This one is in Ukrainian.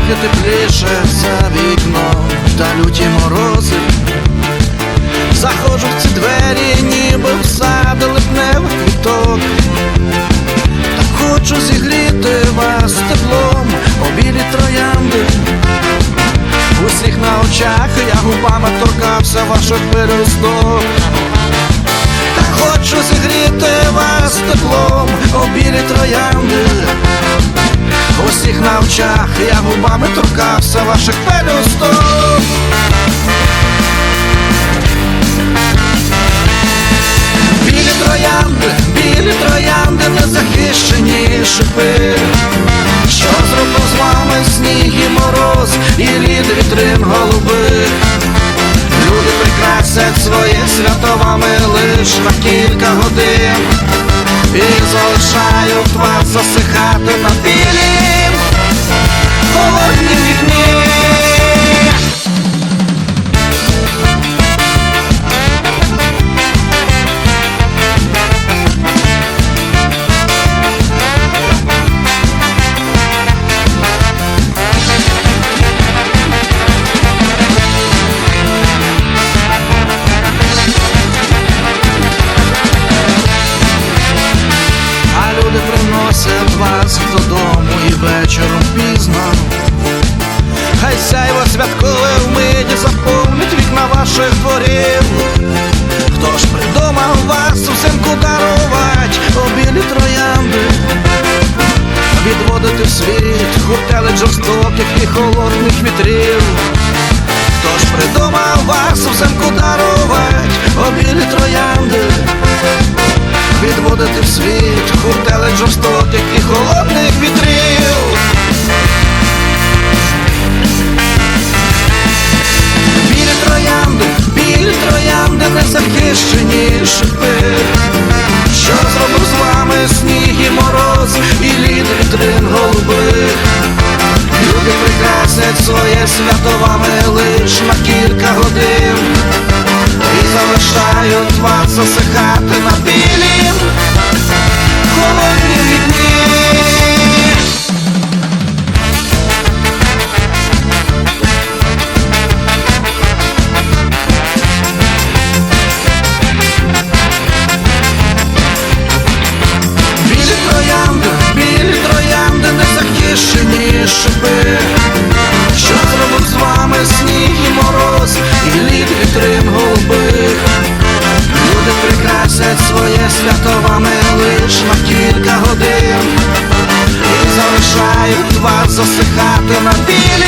пляше за вікном та люті морози. Заходжу в ці двері, ніби в сад липневих квіток. Та хочу зігріти вас теплом, обілі троянди. Усіх на очах я губами торкався ваших пересток. Та хочу зігріти вас теплом, обілі троянди. Усіх на очах я губами торкався ваших пелюсток. Білі троянди, білі троянди, незахищені шипи. Що зробив з вами сніг і мороз, і лід вітрин голубих. Люди прикрасять своє свято вами лиш на кілька годин І залишають вас засихати на білім холодних вітрів. Хто ж придумав вас взимку дарувати обілі троянди? відводити в світ хуртелень жорстоких і холодних лиш на кілька годин. І залишають Триває свято лиш на кілька годин. І залишають вас засихати на білі